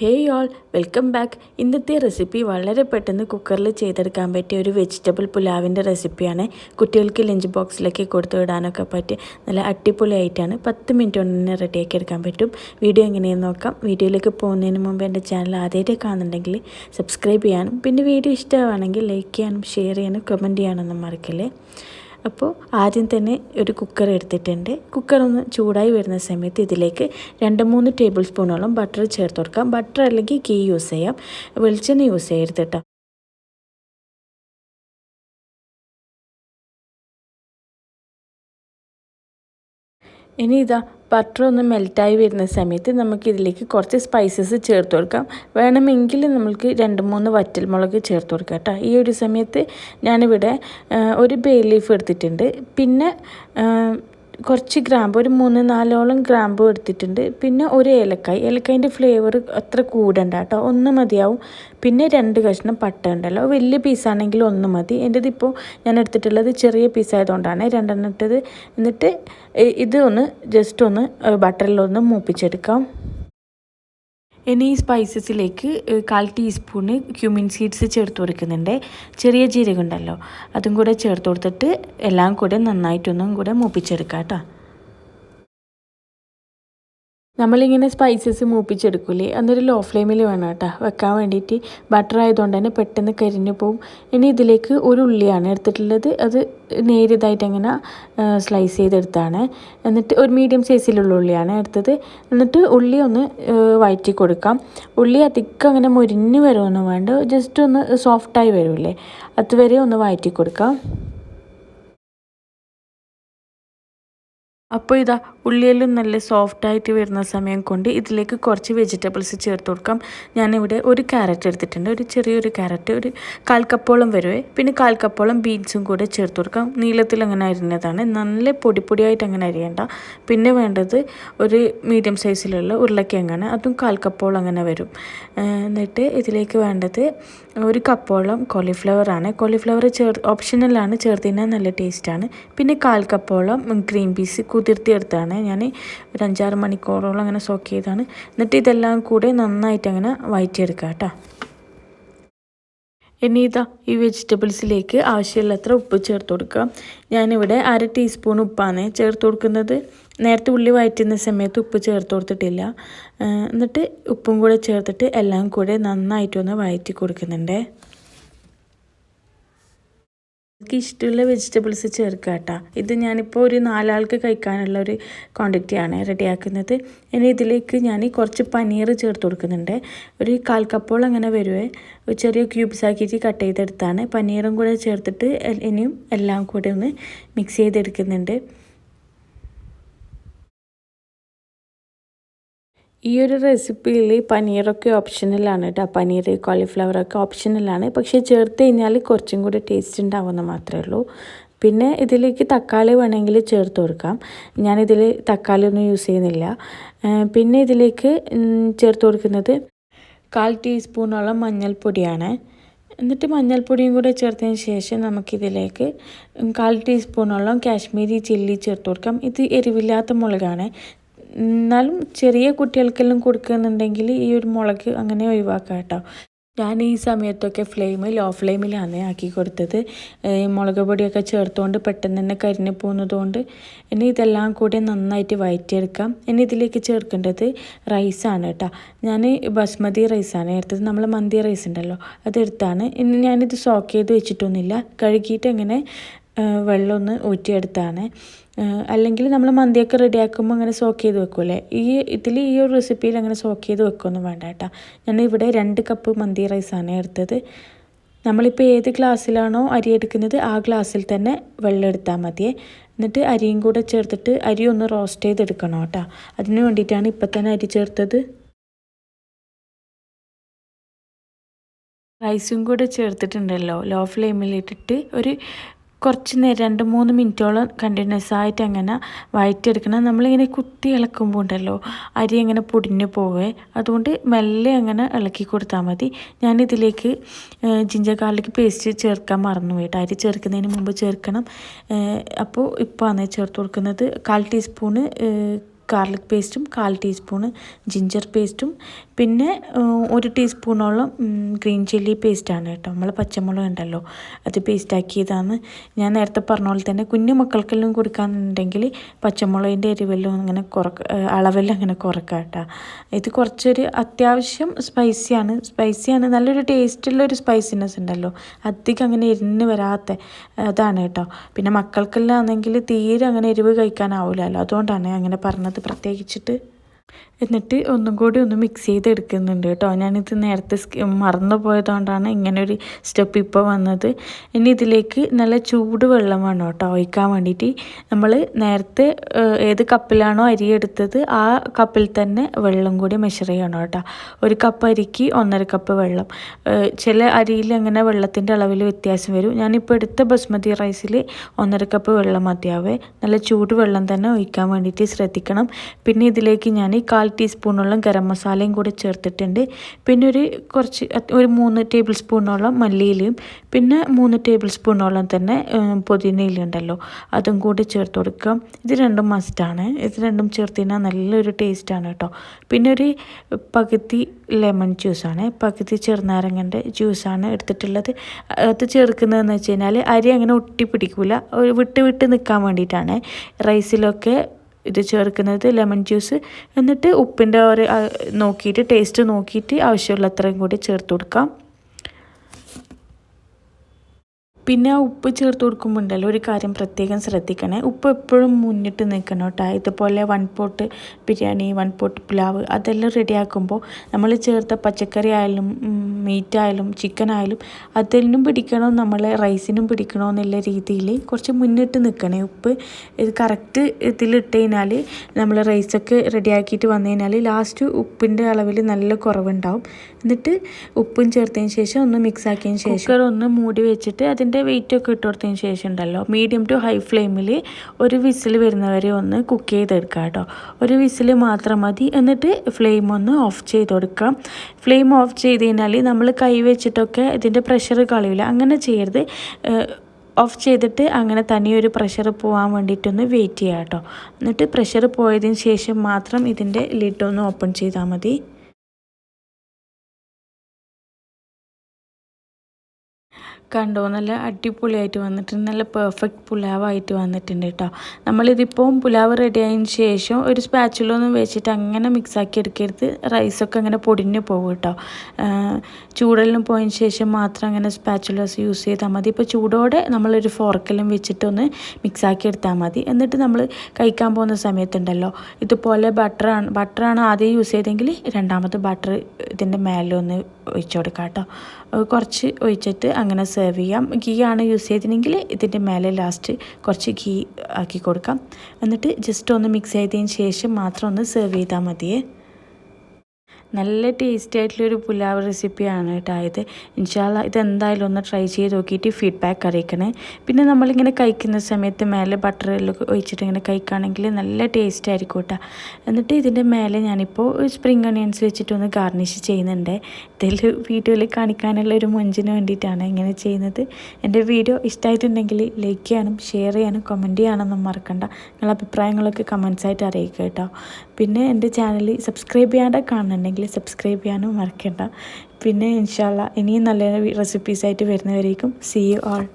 Hey all welcome back ഇന്നത്തെ recipe വളരെ പെട്ടെന്ന് കുക്കറിൽ ചെയ്തെടുക്കാൻ പറ്റിയ ഒരു വെജിറ്റബിൾ പുലാവിന്റെ റെസിപ്പിയാണ് കുട്ടികൾക്ക് ലഞ്ച് ബോക്സിലേക്ക് കൊടുത്തു വിടാനൊക്കെ പറ്റിയ നല്ല അടിപൊളിയായിട്ടാണ് പത്ത് മിനിറ്റ് കൊണ്ട് തന്നെ റെഡിയാക്കി എടുക്കാൻ പറ്റും. വീഡിയോ എങ്ങനെയെന്ന് നോക്കാം. വീഡിയോയിലേക്ക് പോകുന്നതിന് മുമ്പ് എന്റെ ചാനൽ ആദ്യമായിട്ട് കാണുന്നുണ്ടെങ്കിൽ സബ്സ്ക്രൈബ് ചെയ്യാനും പിന്നെ വീഡിയോ ഇഷ്ടമാണെങ്കിൽ ലൈക്ക് ചെയ്യാനും ഷെയർ ചെയ്യാനും കമന്റ് ചെയ്യാനൊന്നും മറക്കല്ലേ. അപ്പോൾ ആദ്യം തന്നെ ഒരു കുക്കർ എടുത്തിട്ടുണ്ട്. കുക്കർ ഒന്ന് ചൂടായി വരുന്ന സമയത്ത് ഇതിലേക്ക് രണ്ട് മൂന്ന് ടേബിൾ സ്പൂണോളം ബട്ടർ ചേർത്ത് കൊടുക്കാം ബട്ടർ അല്ലെങ്കിൽ ഗീ യൂസ് ചെയ്യാം. വെളിച്ചെണ്ണ യൂസ് ചെയ്യരുത് കേട്ടോ ഇനി ഇതാ ബട്ടർ ഒന്ന് മെൽറ്റായി വരുന്ന സമയത്ത് നമുക്ക് ഇതിലേക്ക് കുറച്ച് സ്പൈസസ് ചേർത്ത് കൊടുക്കാം. വേണമെങ്കിൽ നമുക്ക് രണ്ട് മൂന്ന് വറ്റൽമുളക് ചേർത്ത് കൊടുക്കാം കേട്ടോ. ഈ ഒരു സമയത്ത് ഞാനിവിടെ ഒരു ബേ ലീഫ് എടുത്തിട്ടുണ്ട്. പിന്നെ കുറച്ച് ഗ്രാമ്പ് ഒരു മൂന്ന് നാലോളം ഗ്രാമ്പ് എടുത്തിട്ടുണ്ട്. പിന്നെ ഒരു ഏലക്കായ്. ഏലക്കായന്റെ ഫ്ലേവർ അത്ര കൂടണ്ട കേട്ടോ ഒന്ന് മതിയാവും. പിന്നെ രണ്ട് കഷ്ണം പട്ട ഉണ്ടല്ലോ. വലിയ പീസാണെങ്കിൽ ഒന്ന് മതി. എന്റെത് ഇപ്പോൾ ഞാൻ എടുത്തിട്ടുള്ളത് ചെറിയ പീസായതുകൊണ്ടാണ് രണ്ടെണ്ണം ഇട്ടത്. എന്നിട്ട് ഇത് ഒന്ന് ജസ്റ്റ് ഒന്ന് ബട്ടറിലൊന്ന് മൂപ്പിച്ചെടുക്കാം. ഇനി ഈ സ്പൈസസിലേക്ക് കാൽ ടീസ്പൂണ് ക്യൂമിൻ സീഡ്സ് ചേർത്ത് കൊടുക്കുന്നുണ്ട്. ചെറിയ ജീരകം ഉണ്ടല്ലോ അതും കൂടെ ചേർത്ത് കൊടുത്തിട്ട് എല്ലാം കൂടെ നന്നായിട്ടൊന്നും കൂടെ മൂപ്പിച്ചെടുക്കാം കേട്ടോ. നമ്മളിങ്ങനെ സ്പൈസസ് മൂപ്പിച്ചെടുക്കൂലേ? അന്നൊരു ലോ ഫ്ലെയിമിൽ വേണം കേട്ടോ. വെക്കാൻ വേണ്ടിയിട്ട്. ബട്ടർ ആയതുകൊണ്ട് തന്നെ പെട്ടെന്ന് കരിഞ്ഞു പോവും. ഇനി ഇതിലേക്ക് ഒരു ഉള്ളിയാണ് എടുത്തിട്ടുള്ളത്. അത് നേരിയതായിട്ട് അങ്ങനെ സ്ലൈസ് ചെയ്തെടുത്താണ്. എന്നിട്ട് ഒരു മീഡിയം സൈസിലുള്ള ഉള്ളിയാണ് എടുത്തത്. എന്നിട്ട് ഉള്ളി ഒന്ന് വഴറ്റി കൊടുക്കാം. ഉള്ളി അധികം അങ്ങനെ മുരിഞ്ഞ് വരുമൊന്നും വേണ്ട. ജസ്റ്റ് ഒന്ന് സോഫ്റ്റായി വരുമല്ലേ അതുവരെ ഒന്ന് വഴറ്റി കൊടുക്കാം. അപ്പോൾ ഇതാ ഉള്ളിയെല്ലാം നല്ല സോഫ്റ്റായിട്ട് വരുന്ന സമയം കൊണ്ട് ഇതിലേക്ക് കുറച്ച് വെജിറ്റബിൾസ് ചേർത്ത് കൊടുക്കാം. ഞാനിവിടെ ഒരു ക്യാരറ്റ് എടുത്തിട്ടുണ്ട്. ഒരു ചെറിയൊരു ക്യാരറ്റ് ഒരു കാൽ കപ്പോളം വരുവേ പിന്നെ കാൽ കപ്പോളം ബീൻസും കൂടെ ചേർത്ത് കൊടുക്കാം. നീളത്തിൽ അങ്ങനെ അരിഞ്ഞതാണ്. നല്ല പൊടി പൊടിയായിട്ട് അങ്ങനെ അരിയണ്ട. പിന്നെ വേണ്ടത് ഒരു മീഡിയം സൈസിലുള്ള ഉരുളക്കിഴങ്ങാണ്. അതും കാൽ കപ്പോളം അങ്ങനെ വരും. എന്നിട്ട് ഇതിലേക്ക് വേണ്ടത് ഒരു കപ്പോളം കോളിഫ്ലവർ ആണ്. കോളിഫ്ലവർ ചേർ ഓപ്ഷണലാണ് ചേർത്തിനാൽ നല്ല ടേസ്റ്റാണ് പിന്നെ കാൽ കപ്പോളം ഗ്രീൻ പീസ് കുതിർത്തിയെടുത്താണ്. ഞാൻ ഒരു അഞ്ചാറ് മണിക്കൂറോളം അങ്ങനെ സോക്ക് ചെയ്താണ്. എന്നിട്ട് ഇതെല്ലാം കൂടെ നന്നായിട്ട് അങ്ങനെ വയറ്റിയെടുക്കുക കേട്ടോ. ഇനി ഇതാ ഈ വെജിറ്റബിൾസിലേക്ക് ആവശ്യമുള്ളത്ര ഉപ്പ് ചേർത്ത് കൊടുക്കുക. ഞാനിവിടെ അര ടീസ്പൂൺ ഉപ്പാണ് ചേർത്ത് കൊടുക്കുന്നത്. നേരത്തെ ഉള്ളി വയറ്റുന്ന സമയത്ത് ഉപ്പ് ചേർത്ത് കൊടുത്തിട്ടില്ല. എന്നിട്ട് ഉപ്പും കൂടെ ചേർത്തിട്ട് എല്ലാം കൂടെ നന്നായിട്ടൊന്ന് വയറ്റി കൊടുക്കുന്നുണ്ട്. എനിക്ക് ഇഷ്ടമുള്ള വെജിറ്റബിൾസ് ചേർക്കുക കേട്ടോ. ഇത് ഞാനിപ്പോൾ ഒരു നാലാൾക്ക് കഴിക്കാനുള്ള ഒരു ക്വാണ്ടിറ്റിയാണ് റെഡിയാക്കുന്നത്. ഇനി ഇതിലേക്ക് ഞാൻ കുറച്ച് പനീർ ചേർത്ത് കൊടുക്കുന്നുണ്ട്. ഒരു കാൽ കപ്പോൾ അങ്ങനെ വരുവേ. ചെറിയ ക്യൂബ്സ് ആക്കിയിട്ട് കട്ട് ചെയ്തെടുത്താണ്. പനീറും കൂടെ ചേർത്തിട്ട് ഇനിയും എല്ലാം കൂടെ ഒന്ന് മിക്സ് ചെയ്തെടുക്കുന്നുണ്ട്. ഈ ഒരു റെസിപ്പിയിൽ പനീറൊക്കെ ഓപ്ഷണലാണ് കേട്ടോ പനീർ കോളിഫ്ലവറൊക്കെ ഓപ്ഷണലാണ് പക്ഷേ ചേർത്ത് കഴിഞ്ഞാൽ കുറച്ചും കൂടി ടേസ്റ്റ് ഉണ്ടാവുമെന്ന് മാത്രമേ ഉള്ളൂ. പിന്നെ ഇതിലേക്ക് തക്കാളി വേണമെങ്കിൽ ചേർത്ത് കൊടുക്കാം. ഞാനിതിൽ തക്കാളി ഒന്നും യൂസ് ചെയ്യുന്നില്ല പിന്നെ ഇതിലേക്ക് ചേർത്ത് കൊടുക്കുന്നത് കാൽ ടീസ്പൂണോളം മഞ്ഞൾപ്പൊടിയാണ്. എന്നിട്ട് മഞ്ഞൾപ്പൊടിയും കൂടെ ചേർത്തതിന് ശേഷം നമുക്കിതിലേക്ക് കാൽ ടീസ്പൂണോളം കാശ്മീരി ചില്ലി ചേർത്ത് കൊടുക്കാം. ഇത് എരിവില്ലാത്ത മുളകാണ്. എന്നാലും ചെറിയ കുട്ടികൾക്കെല്ലാം കൊടുക്കുന്നുണ്ടെങ്കിൽ ഈ ഒരു മുളക് അങ്ങനെ ഒഴിവാക്കാം കേട്ടോ. ഞാൻ ഈ സമയത്തൊക്കെ ഫ്ലെയിം ലോ ഫ്ലെയിമിലാണ് ആക്കി കൊടുത്തത്. മുളക് പൊടിയൊക്കെ ചേർത്തുകൊണ്ട് പെട്ടെന്ന് തന്നെ കരിഞ്ഞു പോകുന്നതുകൊണ്ട് ഇനി ഇതെല്ലാം കൂടി നന്നായിട്ട് വയറ്റിയെടുക്കാം. ഇനി ഇതിലേക്ക് ചേർക്കേണ്ടത് റൈസാണ് കേട്ടോ. ഞാൻ ബസ്മതി റൈസാണ് എടുത്തത് നമ്മൾ മന്തി റൈസ് ഉണ്ടല്ലോ അതെടുത്താണ്. ഇനി ഞാനിത് സോക്ക് ചെയ്ത് വെച്ചിട്ടൊന്നുമില്ല. കഴുകിയിട്ട് ഇങ്ങനെ വെള്ളമൊന്ന് ഊറ്റിയെടുത്താണ്. അല്ലെങ്കിൽ നമ്മൾ മന്തിയൊക്കെ റെഡിയാക്കുമ്പോൾ അങ്ങനെ സോക്ക് ചെയ്ത് വെക്കൂലേ ഈ ഇതിൽ ഈ ഒരു റെസിപ്പിയിൽ അങ്ങനെ സോക്ക് ചെയ്ത് വെക്കൊന്നും വേണ്ട കേട്ടോ. ഞാൻ ഇവിടെ രണ്ട് കപ്പ് മന്തി റൈസാണ് എടുത്തത്. നമ്മളിപ്പോൾ ഏത് ഗ്ലാസ്സിലാണോ അരി എടുക്കുന്നത് ആ ഗ്ലാസ്സിൽ തന്നെ വെള്ളം എടുത്താൽ മതിയേ. എന്നിട്ട് അരിയും കൂടെ ചേർത്തിട്ട് അരി ഒന്ന് റോസ്റ്റ് ചെയ്തെടുക്കണം കേട്ടോ. അതിന് വേണ്ടിയിട്ടാണ് ഇപ്പം തന്നെ അരി ചേർത്തത്. റൈസും കൂടെ ചേർത്തിട്ടുണ്ടല്ലോ. ലോ ഫ്ലെയിമിലിട്ടിട്ട് ഒരു കുറച്ച് നേരം രണ്ട് മൂന്ന് മിനിറ്റോളം കണ്ടിന്യൂസ് ആയിട്ട് അങ്ങനെ വഴറ്റിയെടുക്കണം നമ്മളിങ്ങനെ കുത്തി ഇളക്കുമ്പോൾ ഉണ്ടല്ലോ അരി അങ്ങനെ പൊടിഞ്ഞു പോവേ. അതുകൊണ്ട് മെല്ലെ അങ്ങനെ ഇളക്കി കൊടുത്താൽ മതി. ഞാനിതിലേക്ക് ജിഞ്ചർ ഗാർലിക് പേസ്റ്റ് ചേർക്കാൻ മറന്നു പോയിട്ട് അരി ചേർക്കുന്നതിന് മുമ്പ് ചേർക്കണം. അപ്പോൾ ഇപ്പോൾ ആണ് ചേർത്ത് കൊടുക്കുന്നത്. കാൽ ടീസ്പൂണ് ഗാർലിക് പേസ്റ്റും കാൽ ടീസ്പൂണ് ജിഞ്ചർ പേസ്റ്റും പിന്നെ ഒരു ടീസ്പൂണോളം ഗ്രീൻ ചില്ലി പേസ്റ്റാണ് കേട്ടോ. നമ്മൾ പച്ചമുളക് ഉണ്ടല്ലോ അത് പേസ്റ്റാക്കിയതാണ്. ഞാൻ നേരത്തെ പറഞ്ഞ പോലെ തന്നെ കുഞ്ഞു മക്കൾക്കെല്ലാം കൊടുക്കാന്നുണ്ടെങ്കിൽ പച്ചമുളകിന്റെ എരിവെല്ലാം അങ്ങനെ കുറക്ക അളവെല്ലാം അങ്ങനെ കുറക്കാം കേട്ടോ. ഇത് കുറച്ചൊരു അത്യാവശ്യം സ്പൈസിയാണ് സ്പൈസിയാണ് നല്ലൊരു ടേസ്റ്റുള്ള ഒരു സ്പൈസിനെസ് ഉണ്ടല്ലോ. അധികം അങ്ങനെ എരിഞ്ഞ് വരാത്ത അതാണ് കേട്ടോ. പിന്നെ മക്കൾക്കെല്ലാം ആണെങ്കിൽ തീരെ അങ്ങനെ എരിവ് കഴിക്കാനാവില്ലല്ലോ അതുകൊണ്ടാണ് അങ്ങനെ പറഞ്ഞത്. പ്രത്യേകിച്ചിട്ട് എന്നിട്ട് ഒന്നും കൂടി ഒന്ന് മിക്സ് ചെയ്തെടുക്കുന്നുണ്ട് കേട്ടോ. ഞാനിത് നേരത്തെ മറന്നു പോയതുകൊണ്ടാണ് ഇങ്ങനൊരു സ്റ്റെപ്പ് ഇപ്പോൾ വന്നത്. ഇനി ഇതിലേക്ക് നല്ല ചൂട് വെള്ളം വേണം കേട്ടോ ഒഴിക്കാൻ വേണ്ടിയിട്ട്. നമ്മൾ നേരത്തെ ഏത് കപ്പിലാണോ അരി എടുത്തത് ആ കപ്പിൽ തന്നെ വെള്ളം കൂടി മെഷർ ചെയ്യണം കേട്ടോ. ഒരു കപ്പ് അരിക്ക് ഒന്നര കപ്പ് വെള്ളം. ചില അരിയിൽ അങ്ങനെ വെള്ളത്തിന്റെ അളവിൽ വ്യത്യാസം വരും. ഞാനിപ്പോൾ എടുത്ത ബസ്മതി റൈസിൽ ഒന്നര കപ്പ് വെള്ളം മതിയാവേ. നല്ല ചൂട് വെള്ളം തന്നെ ഒഴിക്കാൻ വേണ്ടിയിട്ട് ശ്രദ്ധിക്കണം. പിന്നെ ഇതിലേക്ക് ഞാൻ കാൽ ടീസ്പൂണോളം ഗരം മസാലയും കൂടി ചേർത്തിട്ടുണ്ട്. പിന്നെ ഒരു കുറച്ച് ഒരു മൂന്ന് ടേബിൾ സ്പൂണോളം മല്ലിയിലയും പിന്നെ മൂന്ന് ടേബിൾ സ്പൂണോളം തന്നെ പുതിനയില ഉണ്ടല്ലോ അതും കൂടി ചേർത്ത് കൊടുക്കാം. ഇത് രണ്ടും മസ്റ്റാണ് ഇത് രണ്ടും ചേർത്ത് കഴിഞ്ഞാൽ നല്ലൊരു ടേസ്റ്റാണ് കേട്ടോ. പിന്നെ ഒരു പകുതി ലെമൺ ജ്യൂസാണ് പകുതി ചെറുനാരങ്ങന്റെ ജ്യൂസാണ് എടുത്തിട്ടുള്ളത്. അത് ചേർക്കുന്നതെന്ന് വെച്ച് കഴിഞ്ഞാൽ അരി അങ്ങനെ ഒട്ടി പിടിക്കില്ല ഒരു വിട്ട് വിട്ട് നിൽക്കാൻ വേണ്ടിയിട്ടാണ്. റൈസിലൊക്കെ ഇത് ചേർക്കുന്നത് ലെമൺ ജ്യൂസ്. എന്നിട്ട് ഉപ്പിന്റെ ഒരു നോക്കിയിട്ട് ടേസ്റ്റ് നോക്കിയിട്ട് ആവശ്യമുള്ള അത്രയും കൂടി ചേർത്ത് കൊടുക്കാം. പിന്നെ ആ ഉപ്പ് ചേർത്ത് കൊടുക്കുമ്പോൾ ഉണ്ടല്ലോ ഒരു കാര്യം പ്രത്യേകം ശ്രദ്ധിക്കണേ. ഉപ്പ് എപ്പോഴും മുന്നിട്ട് നിൽക്കണം കേട്ടോ. ഇതുപോലെ one pot biryani one pot pulao അതെല്ലാം റെഡിയാക്കുമ്പോൾ നമ്മൾ ചേർത്ത പച്ചക്കറി ആയാലും മീറ്റ് ആയാലും ചിക്കൻ ആയാലും അതിനും പിടിക്കണം. നമ്മൾ റൈസിനും പിടിക്കണോ എന്നുള്ള രീതിയിൽ കുറച്ച് മുന്നിട്ട് നിൽക്കണേ. ഉപ്പ് ഇത് കറക്റ്റ് ഇതിലിട്ട് കഴിഞ്ഞാൽ നമ്മൾ റൈസൊക്കെ റെഡിയാക്കിയിട്ട് വന്നു കഴിഞ്ഞാൽ ലാസ്റ്റ് ഉപ്പിന്റെ അളവിൽ നല്ല കുറവുണ്ടാവും. എന്നിട്ട് ഉപ്പും ചേർത്തതിന് ശേഷം ഒന്ന് മിക്സ് ആക്കിയതിന് ശേഷം ഒന്ന് മൂടി വെച്ചിട്ട് അതിന്റെ വെയിറ്റ് ഒക്കെ ഇട്ട് കൊടുത്തതിന് ശേഷം ഉണ്ടല്ലോ മീഡിയം ടു ഹൈ ഫ്ലെയിമിൽ ഒരു വിസിൽ വരുന്നവരെ ഒന്ന് കുക്ക് ചെയ്തെടുക്കുക കേട്ടോ. ഒരു വിസിൽ മാത്രം മതി. എന്നിട്ട് ഫ്ലെയിം ഒന്ന് ഓഫ് ചെയ്ത് കൊടുക്കാം. ഫ്ലെയിം ഓഫ് ചെയ്ത് കഴിഞ്ഞാൽ നമ്മൾ കൈ വെച്ചിട്ടൊക്കെ ഇതിന്റെ പ്രഷർ കളയില്ല അങ്ങനെ ചെയ്യരുത്. ഓഫ് ചെയ്തിട്ട് അങ്ങനെ തനിയൊരു പ്രഷർ പോകാൻ വേണ്ടിയിട്ടൊന്ന് വെയിറ്റ് ചെയ്യാം കേട്ടോ. എന്നിട്ട് പ്രഷർ പോയതിന് ശേഷം മാത്രം ഇതിന്റെ ലിഡ് ഒന്ന് ഓപ്പൺ ചെയ്താൽ മതി. കണ്ടോ നല്ല അടിപൊളിയായിട്ട് വന്നിട്ടുണ്ട് നല്ല പെർഫെക്റ്റ് പുലാവായിട്ട് വന്നിട്ടുണ്ട് കേട്ടോ നമ്മളിതിപ്പോൾ പുലാവ് റെഡി ആയതിന് ശേഷം ഒരു സ്പാച്ചുലൊന്നും വെച്ചിട്ട് അങ്ങനെ മിക്സാക്കി എടുക്കരുത്. റൈസൊക്കെ അങ്ങനെ പൊടിഞ്ഞു പോകും കേട്ടോ ചൂടെല്ലാം പോയതിന് ശേഷം മാത്രം അങ്ങനെ സ്പാച്ചുലസ് യൂസ് ചെയ്താൽ മതി. ഇപ്പോൾ ചൂടോടെ നമ്മളൊരു ഫോർക്കെല്ലാം വെച്ചിട്ടൊന്ന് മിക്സാക്കി എടുത്താൽ മതി. എന്നിട്ട് നമ്മൾ കഴിക്കാൻ പോകുന്ന സമയത്തുണ്ടല്ലോ. ഇതുപോലെ ബട്ടറാണ് ബട്ടറാണ് ആദ്യം യൂസ് ചെയ്തെങ്കിൽ രണ്ടാമത് ബട്ടർ ഇതിന്റെ മേലെ ഒന്ന് ഒഴിച്ചു കൊടുക്കാം കേട്ടോ. കുറച്ച് ഒഴിച്ചിട്ട് അങ്ങനെ സെർവ് ചെയ്യാം. ഗീ ആണ് യൂസ് ചെയ്തിട്ടുണ്ടെങ്കിൽ ഇതിന്റെ മേലെ ലാസ്റ്റ് കുറച്ച് ഗീ ആക്കി കൊടുക്കാം. എന്നിട്ട് ജസ്റ്റ് ഒന്ന് മിക്സ് ചെയ്തതിന് ശേഷം മാത്രം ഒന്ന് സെർവ് ചെയ്താൽ മതിയേ. നല്ല ടേസ്റ്റി ആയിട്ടുള്ളൊരു പുലാവ് റെസിപ്പിയാണ് കേട്ടോ ഇത്. ഇൻഷാല്ല ഇതെന്തായാലും ഒന്ന് ട്രൈ ചെയ്ത് നോക്കിയിട്ട് ഫീഡ്ബാക്ക് അറിയിക്കണേ. പിന്നെ നമ്മളിങ്ങനെ കഴിക്കുന്ന സമയത്ത് മേലെ ബട്ടർ ഒഴിച്ചിട്ട് ഇങ്ങനെ കഴിക്കുകയാണെങ്കിൽ നല്ല ടേസ്റ്റ് ആയിരിക്കും കേട്ടോ. എന്നിട്ട് ഇതിന്റെ മേലെ ഞാനിപ്പോൾ സ്പ്രിങ് അണിയൻസ് വെച്ചിട്ടൊന്ന് ഗാർണിഷ് ചെയ്യുന്നുണ്ട്. ഇതിൽ വീഡിയോയിൽ കാണിക്കാനുള്ള ഒരു മുഞ്ചിന് വേണ്ടിയിട്ടാണ് ഇങ്ങനെ ചെയ്യുന്നത്. എന്റെ വീഡിയോ ഇഷ്ടമായിട്ടുണ്ടെങ്കിൽ ലൈക്ക് ചെയ്യാനും ഷെയർ ചെയ്യാനും കമന്റ് ചെയ്യാനൊന്നും മറക്കണ്ട. നിങ്ങളുടെ കമൻസ് ആയിട്ട് അറിയിക്കുക കേട്ടോ. പിന്നെ എന്റെ ചാനൽ സബ്സ്ക്രൈബ് ചെയ്യാണ്ട് കാണുന്നുണ്ടെങ്കിൽ സബ്സ്ക്രൈബ് ചെയ്യാനും മറക്കണ്ട. പിന്നെ ഇൻഷാല്ല ഇനിയും നല്ല റെസിപ്പീസായിട്ട് വരുന്നവരേക്കും. C you all